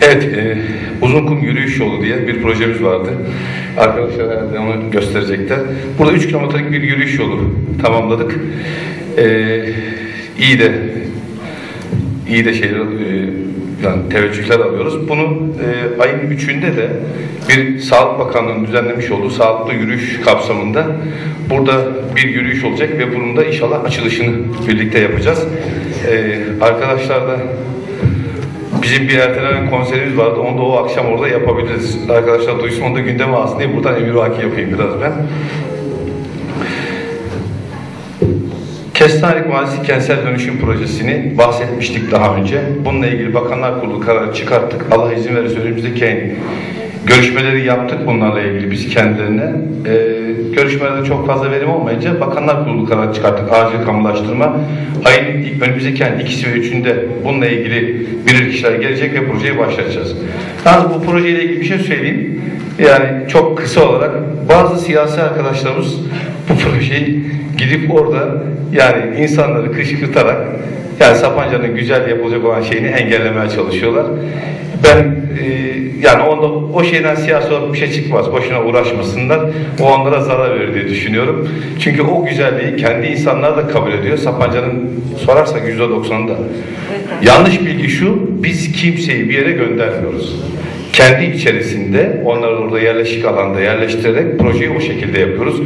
Evet, e, Uzunkum Yürüyüş Yolu diye bir projemiz vardı. Arkadaşlar herhalde onu gösterecekler. Burada 3 kilometrelik bir yürüyüş yolu tamamladık. E, iyi de iyi de şeyler e, yani teveccühler alıyoruz. Bunu e, ayın 3'ünde de bir Sağlık Bakanlığı'nın düzenlemiş olduğu sağlıklı yürüyüş kapsamında burada bir yürüyüş olacak ve bunun da inşallah açılışını birlikte yapacağız. E, arkadaşlar da Bizim bir ertelenen konserimiz vardı. Onu da o akşam orada yapabiliriz. Arkadaşlar duysun onu da gündeme alsın diye buradan emir vaki yapayım biraz ben. Kestanek Mahallesi Kentsel Dönüşüm Projesi'ni bahsetmiştik daha önce. Bununla ilgili Bakanlar Kurulu kararı çıkarttık. Allah izin verirse önümüzdeki görüşmeleri yaptık bunlarla ilgili biz kendilerine. Ee, görüşmelerde çok fazla verim olmayınca Bakanlar Kurulu kararı çıkarttık. Acil kamulaştırma. Ayın önümüzdeki ayın ikisi ve üçünde bununla ilgili bilirkişiler gelecek ve projeyi başlatacağız. Yalnız bu projeyle ilgili bir şey söyleyeyim. Yani çok kısa olarak bazı siyasi arkadaşlarımız bu projeyi gidip orada yani insanları kışkırtarak yani Sapanca'nın güzel yapılacak olan şeyini engellemeye çalışıyorlar. Ben e, yani onda, o şeyden siyasi olarak bir şey çıkmaz. Boşuna uğraşmasınlar. O onlara zarar verir diye düşünüyorum. Çünkü o güzelliği kendi insanlar da kabul ediyor. Sapanca'nın sorarsak yüzde doksanında. Yanlış bilgi şu, biz kimseyi bir yere göndermiyoruz. Kendi içerisinde onları orada yerleşik alanda yerleştirerek projeyi o şekilde yapıyoruz.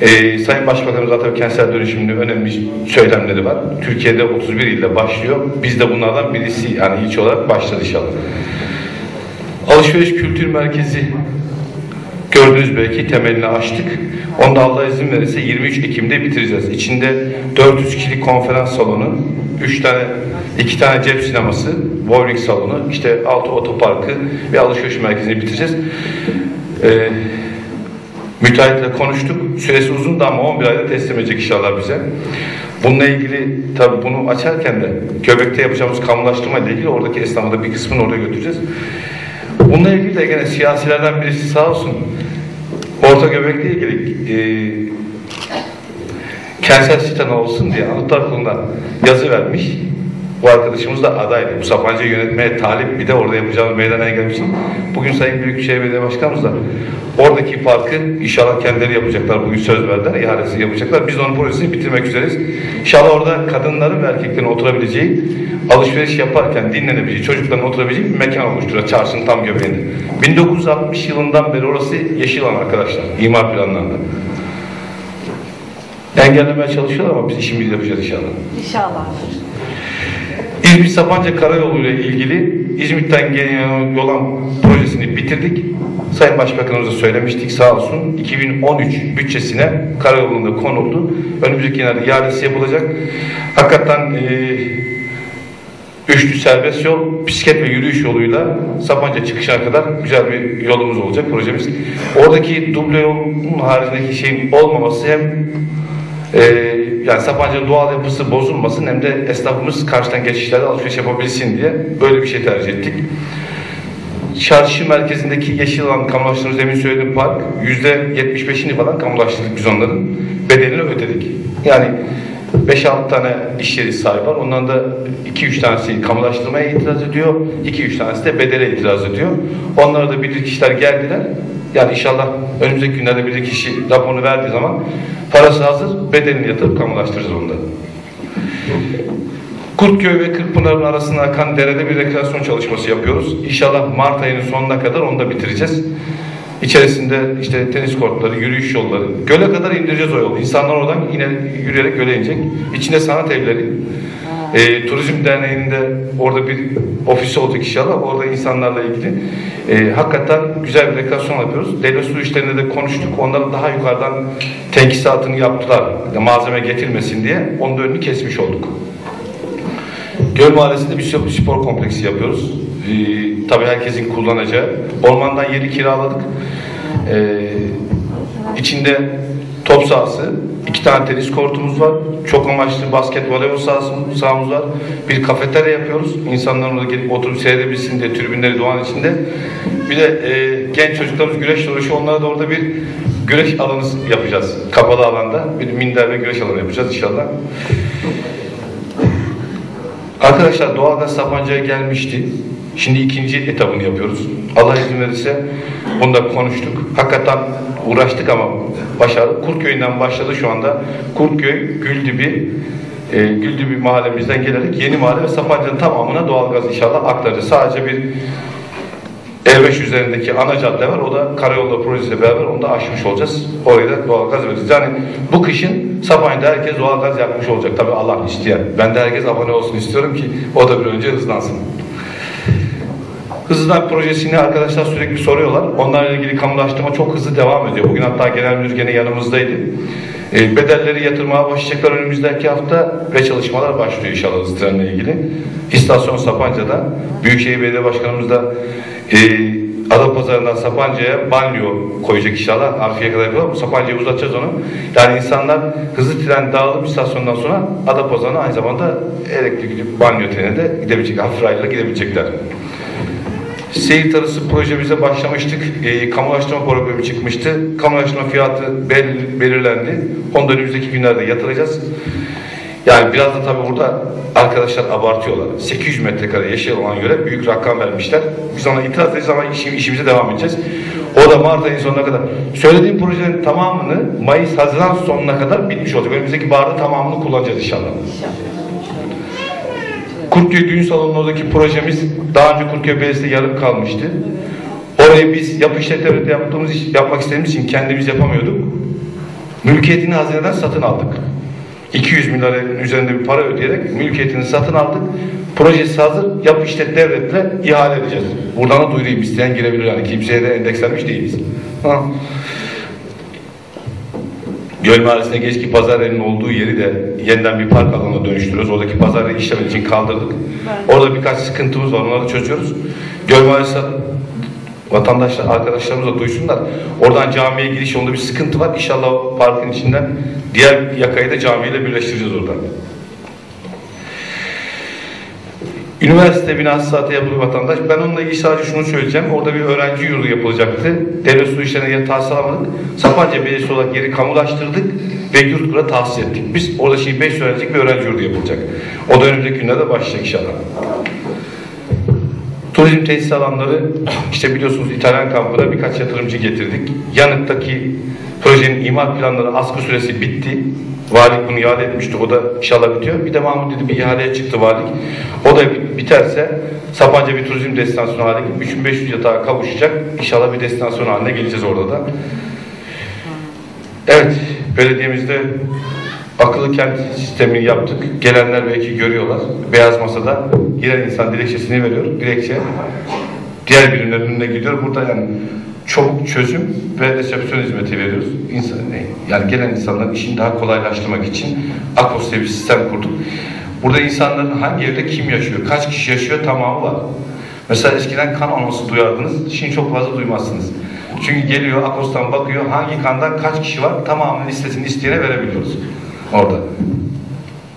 Ee, Sayın Başbakanımız zaten kentsel dönüşümünün önemli söylemleri var. Türkiye'de 31 ilde başlıyor. Biz de bunlardan birisi yani ilçe olarak başladı inşallah. Alışveriş Kültür Merkezi gördünüz belki temelini açtık. Onu da Allah izin verirse 23 Ekim'de bitireceğiz. İçinde 400 kişilik konferans salonu, 3 tane 2 tane cep sineması, bowling salonu, işte 6 otoparkı ve alışveriş merkezini bitireceğiz. Ee, müteahhitle konuştuk. Süresi uzun da ama 11 ayda teslim edecek inşallah bize. Bununla ilgili tabii bunu açarken de Göbek'te yapacağımız kamulaştırma ile ilgili oradaki esnafı da bir kısmını oraya götüreceğiz. Bununla ilgili de gene siyasilerden birisi sağ olsun Orta Göbek'le ilgili e, kentsel siten olsun diye Anıtlar Kurulu'na yazı vermiş. Bu arkadaşımız da adaydı. Bu Sapanca'yı yönetmeye talip bir de orada yapacağımız meydana gelmiştim. Bugün Sayın Büyükşehir Belediye Başkanımız da oradaki parkı inşallah kendileri yapacaklar. Bugün söz verdiler. ihalesi yapacaklar. Biz onun projesini bitirmek üzereyiz. İnşallah orada kadınların ve erkeklerin oturabileceği alışveriş yaparken dinlenebileceği, çocukların oturabileceği bir mekan oluşturuyor. Çarşının tam göbeğinde. 1960 yılından beri orası yeşil alan arkadaşlar. imar planlarında. Engellemeye çalışıyorlar ama biz işimizi yapacağız inşallah. İnşallah. İzmit Sapanca Karayolu ile ilgili İzmit'ten gelen olan projesini bitirdik. Sayın Başbakanımıza söylemiştik sağ olsun. 2013 bütçesine karayolunda konuldu. Önümüzdeki günlerde iadesi yapılacak. Hakikaten e, üçlü serbest yol, bisiklet ve yürüyüş yoluyla Sapanca çıkışına kadar güzel bir yolumuz olacak projemiz. Oradaki duble yolun haricindeki şeyin olmaması hem ee, yani Sapanca'nın doğal yapısı bozulmasın hem de esnafımız karşıdan geçişlerde alışveriş yapabilsin diye böyle bir şey tercih ettik. Çarşı merkezindeki yeşil alan kamulaştırdığımız demin söylediğim park yüzde 75'ini falan kamulaştırdık biz onların bedelini ödedik. Yani 5-6 tane iş yeri sahibi var. Ondan da 2-3 tanesi kamulaştırmaya itiraz ediyor. 2-3 tanesi de bedele itiraz ediyor. Onlara da bilirkişiler geldiler. Yani inşallah önümüzdeki günlerde bilirkişi raporunu verdiği zaman parası hazır, bedelini yatırıp kamulaştıracağız onu da. Kurtköy ve Kırkpınar'ın arasında akan derede bir rekreasyon çalışması yapıyoruz. İnşallah Mart ayının sonuna kadar onu da bitireceğiz. İçerisinde işte tenis kortları, yürüyüş yolları, göle kadar indireceğiz o yolu. İnsanlar oradan yine yürüyerek göle inecek. İçinde sanat evleri, e, Turizm Derneği'nde orada bir ofisi olacak inşallah. Orada insanlarla ilgili e, hakikaten güzel bir rekreasyon yapıyoruz. Devlet su işlerinde de konuştuk. Onların daha yukarıdan tenkisatını yaptılar. Malzeme getirmesin diye. Onun önünü kesmiş olduk. Göl Mahallesi'nde bir spor kompleksi yapıyoruz. Ee, tabii herkesin kullanacağı. Ormandan yeri kiraladık. Ee, içinde top sahası, iki tane tenis kortumuz var. Çok amaçlı basket, voleybol sahamız var. Bir kafeterya yapıyoruz. İnsanlar orada gelip oturup seyredebilsin diye tribünleri doğan içinde. Bir de e, genç çocuklarımız güreş çalışıyor. Onlara da orada bir güreş alanı yapacağız. Kapalı alanda. Bir minder ve güreş alanı yapacağız inşallah. Arkadaşlar doğalgaz Sapanca'ya gelmişti. Şimdi ikinci etabını yapıyoruz. Allah izin verirse bunu da konuştuk. Hakikaten uğraştık ama başardık. Kurtköy'ünden başladı şu anda. Kurtköy, Güldibi, e, Güldibi mahallemizden gelerek yeni mahalle ve Sapanca'nın tamamına doğalgaz inşallah aktaracağız. Sadece bir E5 üzerindeki ana cadde var. O da karayolu projesiyle beraber onu da aşmış olacağız. Oraya da doğalgaz vereceğiz. Yani bu kışın Sapanca'da herkes doğalgaz yakmış olacak. Tabii Allah isteyen. Ben de herkes abone olsun istiyorum ki o da bir önce hızlansın. Hızlıdan projesini arkadaşlar sürekli soruyorlar. Onlarla ilgili kamulaştırma çok hızlı devam ediyor. Bugün hatta genel müdür gene yanımızdaydı. E, bedelleri yatırmaya başlayacaklar önümüzdeki hafta ve çalışmalar başlıyor inşallah hızlı trenle ilgili. İstasyon Sapanca'da Büyükşehir Belediye Başkanımız da e, Adapazarı'ndan Sapanca'ya banyo koyacak inşallah. Harfiye kadar yapıyorlar. Sapanca'yı uzatacağız onu. Yani insanlar hızlı tren dağılıp istasyondan sonra Adapazarı'na aynı zamanda elektrikli banyo trenine de gidebilecek. Hafif gidebilecekler. Seyit arası projemize başlamıştık. E, kamulaştırma problemi çıkmıştı. Kamulaştırma fiyatı bel- belirlendi. Onu da önümüzdeki günlerde yatıracağız. Yani biraz da tabii burada arkadaşlar abartıyorlar. 800 metrekare yeşil olana göre büyük rakam vermişler. Biz ona itiraz edeceğiz ama işim, işimize devam edeceğiz. O da Mart ayının sonuna kadar. Söylediğim projelerin tamamını Mayıs, Haziran sonuna kadar bitmiş olacak. Önümüzdeki baharda tamamını kullanacağız inşallah. Kurtköy Düğün Salonu'nun oradaki projemiz daha önce Kurtköy Belediyesi'de yarım kalmıştı. Orayı biz yapı işletmeleri yaptığımız iş, yapmak istediğimiz için kendimiz yapamıyorduk. Mülkiyetini hazineden satın aldık. 200 milyarın üzerinde bir para ödeyerek mülkiyetini satın aldık. Projesi hazır. Yapı işlet devletle ihale edeceğiz. Buradan da duyurayım. isteyen girebilir yani. Kimseye de endekslenmiş değiliz. Ha. Göl Mahallesi'nde eski pazar yerinin olduğu yeri de yeniden bir park alanına dönüştürüyoruz. Oradaki pazar yeri işlem için kaldırdık. Orada birkaç sıkıntımız var. Onları çözüyoruz. Göl Mahallesi vatandaşlar, arkadaşlarımız da duysunlar. Oradan camiye giriş yolunda bir sıkıntı var. İnşallah parkın içinden diğer yakayı da camiyle birleştireceğiz oradan. Üniversite binası zaten yapılıyor vatandaş. Ben onunla ilgili sadece şunu söyleyeceğim. Orada bir öğrenci yurdu yapılacaktı. Devlet su işlerine yer tahsis alamadık. Sapanca Belediyesi olarak yeri kamulaştırdık ve yurt kura tahsis ettik. Biz orada şimdi 5 öğrencilik bir öğrenci yurdu yapılacak. O da önümüzdeki günlerde başlayacak inşallah. Turizm tesis alanları işte biliyorsunuz İtalyan kampına birkaç yatırımcı getirdik. Yanıktaki projenin imar planları askı süresi bitti. Valilik bunu iade etmişti. O da inşallah bitiyor. Bir de Mahmut dedi bir ihaleye çıktı valilik. O da biterse Sapanca bir turizm destinasyonu haline 3500 yatağa kavuşacak. İnşallah bir destinasyon haline geleceğiz orada da. Evet, belediyemizde akıllı kent sistemini yaptık. Gelenler belki görüyorlar. Beyaz masada giren insan dilekçesini veriyor. Dilekçe diğer birimlerin önüne gidiyor. Burada yani çabuk çözüm ve resepsiyon hizmeti veriyoruz. İnsan, yani gelen insanların işini daha kolaylaştırmak için Akos diye bir sistem kurduk. Burada insanların hangi evde kim yaşıyor, kaç kişi yaşıyor tamamı var. Mesela eskiden kan anonsu duyardınız, şimdi çok fazla duymazsınız. Çünkü geliyor Akos'tan bakıyor hangi kandan kaç kişi var tamamının listesini isteyene verebiliyoruz orada.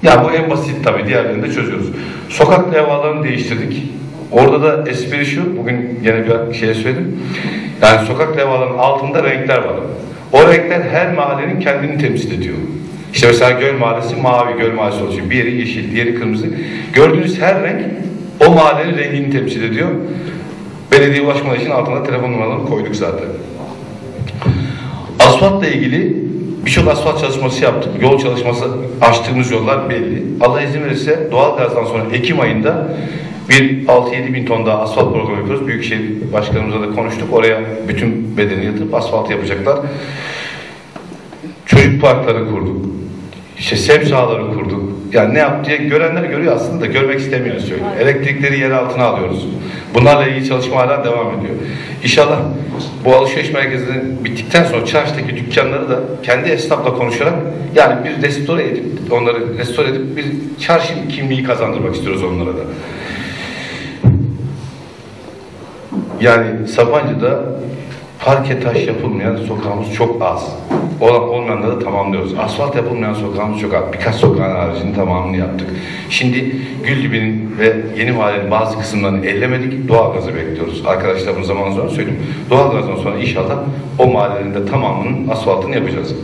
Ya bu en basit tabii diğerlerini de çözüyoruz. Sokak levhalarını değiştirdik. Orada da espri şu, bugün yine bir şey söyledim. Yani sokak levhalarının altında renkler var. O renkler her mahallenin kendini temsil ediyor. İşte mesela Göl Mahallesi mavi, Göl Mahallesi olacak. Bir yeri yeşil, diğeri kırmızı. Gördüğünüz her renk o mahallenin rengini temsil ediyor. Belediye ulaşmaları için altına telefon numaralarını koyduk zaten. Asfaltla ilgili birçok asfalt çalışması yaptık. Yol çalışması açtığımız yollar belli. Allah izin verirse doğal gazdan sonra Ekim ayında bir 6-7 bin ton daha asfalt programı yapıyoruz. Büyükşehir Başkanımızla da konuştuk. Oraya bütün bedeni yatırıp asfalt yapacaklar. Çocuk parkları kurduk. İşte sev sahaları kurduk. Yani ne yap diye görenler görüyor aslında da görmek istemiyor söylüyor. Elektrikleri yer altına alıyoruz. Bunlarla ilgili çalışma hala devam ediyor. İnşallah bu alışveriş merkezinin bittikten sonra çarşıdaki dükkanları da kendi esnafla konuşarak yani bir restore edip onları restore edip bir çarşı kimliği kazandırmak istiyoruz onlara da. Yani Sapanca'da parke taş yapılmayan sokağımız çok az. Olan olmayanları da tamamlıyoruz. Asfalt yapılmayan sokağımız çok az. Birkaç sokağın haricinde tamamını yaptık. Şimdi Güldibi'nin ve Yeni Mahallenin bazı kısımlarını ellemedik. Doğalgazı bekliyoruz. Arkadaşlar bu zaman sonra söyleyeyim. Doğalgazdan sonra inşallah o mahallenin de tamamının asfaltını yapacağız.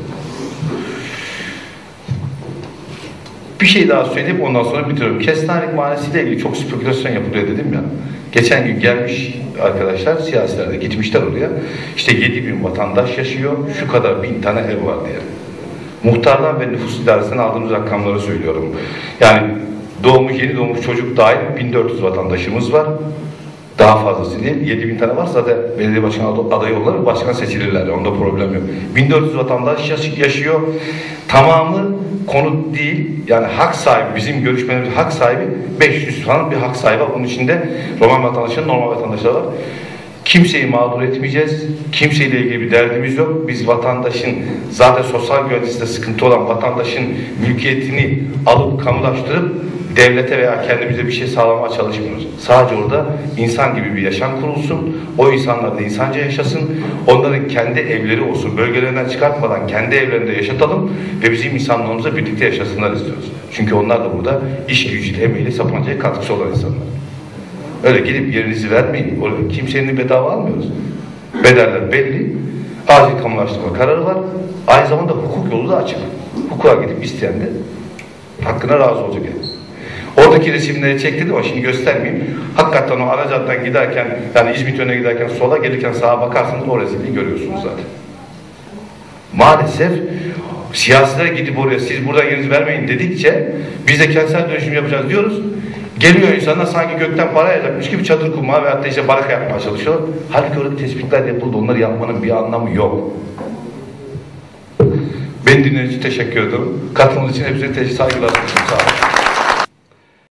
Bir şey daha söyleyip ondan sonra bitiriyorum. Kestanelik mahallesiyle ilgili çok spekülasyon yapılıyor dedim ya. Geçen gün gelmiş arkadaşlar siyasiler de gitmişler oraya. İşte 7 bin vatandaş yaşıyor. Şu kadar bin tane ev var diye. Muhtardan ve nüfus idaresinden aldığımız rakamları söylüyorum. Yani doğmuş, yeni doğmuş çocuk dahil 1400 vatandaşımız var. Daha fazlası değil. 7000 tane varsa zaten belediye başkanı ad- adayı olurlar başkan seçilirler. Onda problem yok. 1400 vatandaş yaş- yaşıyor. Tamamı konut değil. Yani hak sahibi, bizim görüşmelerimiz hak sahibi 500 falan bir hak sahibi var. Bunun içinde Roman vatandaşları, normal vatandaşlar var. Kimseyi mağdur etmeyeceğiz. Kimseyle ilgili bir derdimiz yok. Biz vatandaşın zaten sosyal güvencesinde sıkıntı olan vatandaşın mülkiyetini alıp kamulaştırıp devlete veya kendimize bir şey sağlamaya çalışmıyoruz. Sadece orada insan gibi bir yaşam kurulsun. O insanlar da insanca yaşasın. Onların kendi evleri olsun. Bölgelerinden çıkartmadan kendi evlerinde yaşatalım ve bizim insanlarımızla birlikte yaşasınlar istiyoruz. Çünkü onlar da burada iş gücüyle, emeğiyle, Sapanca'ya katkısı olan insanlar. Öyle gidip yerinizi vermeyin. Orada kimsenin bedava almıyoruz. Bedeller belli. Acil kamulaştırma kararı var. Aynı zamanda hukuk yolu da açık. Hukuka gidip isteyen de hakkına razı olacak. Yani. Oradaki resimleri çektirdim ama şimdi göstermeyeyim. Hakikaten o Aracat'tan giderken yani İzmit yönüne giderken sola gelirken sağa bakarsanız o resimleri görüyorsunuz zaten. Maalesef siyasiler gidip oraya siz buradan yerinizi vermeyin dedikçe biz de kentsel dönüşüm yapacağız diyoruz. Geliyor insanlar sanki gökten para yağacakmış gibi çadır kurmaya veyahut da işte baraka yapmaya çalışıyor. Halbuki orada tespitler yapıldı. Onları yapmanın bir anlamı yok. Beni dinlediğiniz için teşekkür ederim. Katılımınız için teşekkür saygılar sunuyorum. Sağ olun.